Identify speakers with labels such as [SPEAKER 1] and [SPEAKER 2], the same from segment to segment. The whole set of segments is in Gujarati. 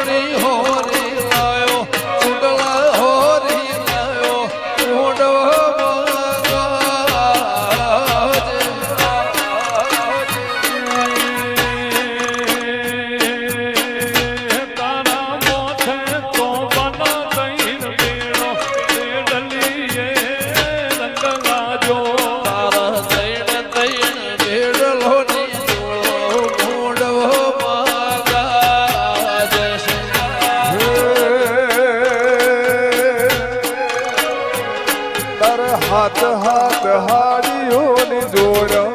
[SPEAKER 1] হরি হো ഓരോ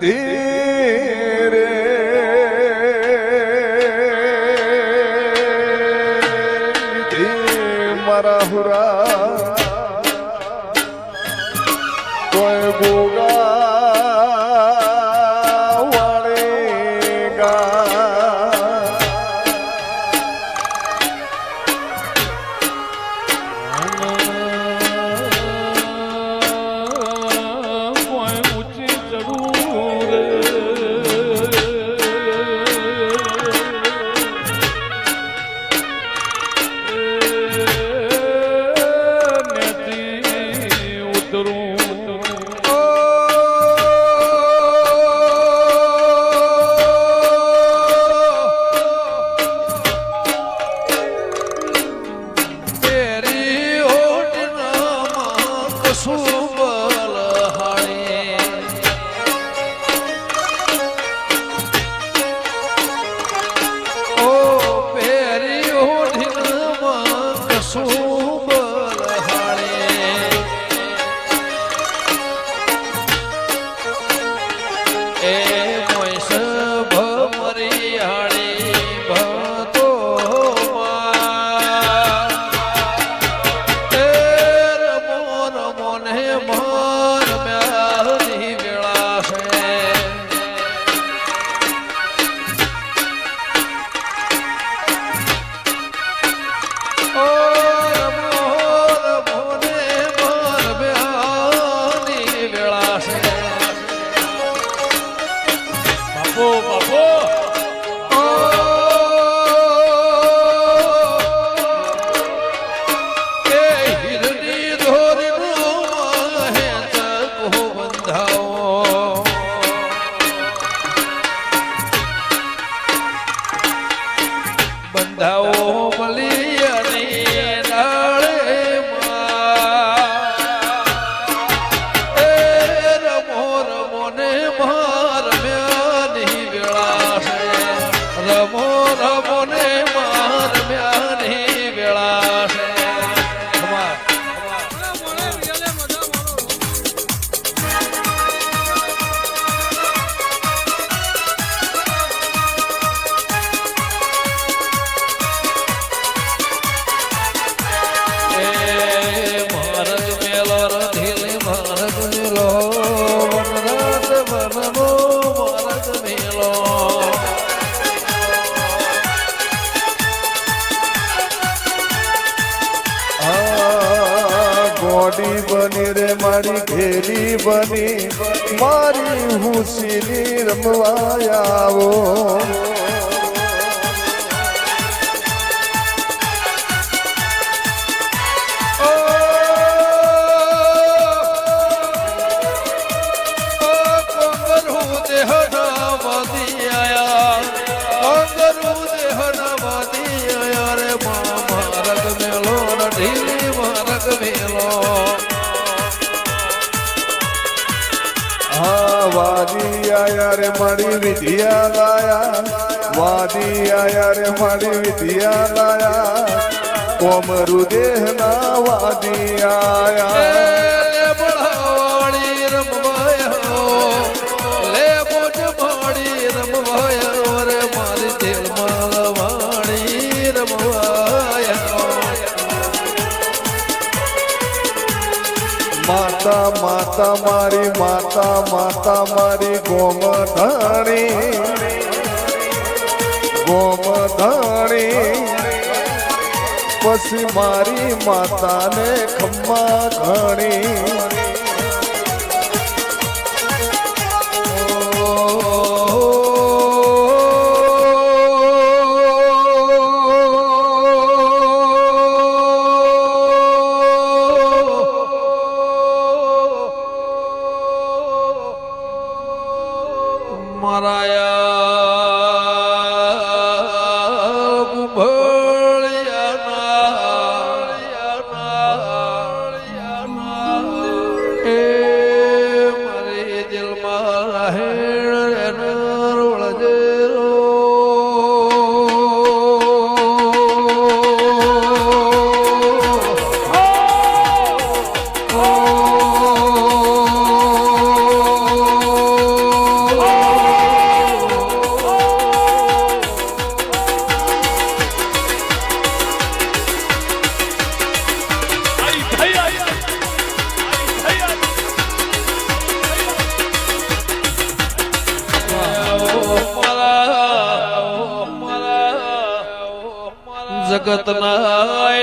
[SPEAKER 1] ਧੀਰੇ ਧੀ ਮਰਾ
[SPEAKER 2] ਹੁਰਾ ગોડી બની રે મારી ઘેરી બની. મારી હુસીની રમવા આવો.
[SPEAKER 1] દેહના આયા. આયા રે
[SPEAKER 2] મારી વિધિયા લાયા વાદી આયા રે મારી વિધિયા લાયા કોમરુ દેહના વાદી આયા માતા માતા મારી માતા માતા મારી ગોમધાણી. ગોમધાણી. પછી મારી માતાને ખમ્મા ઘણી.
[SPEAKER 1] मराया জগত নাই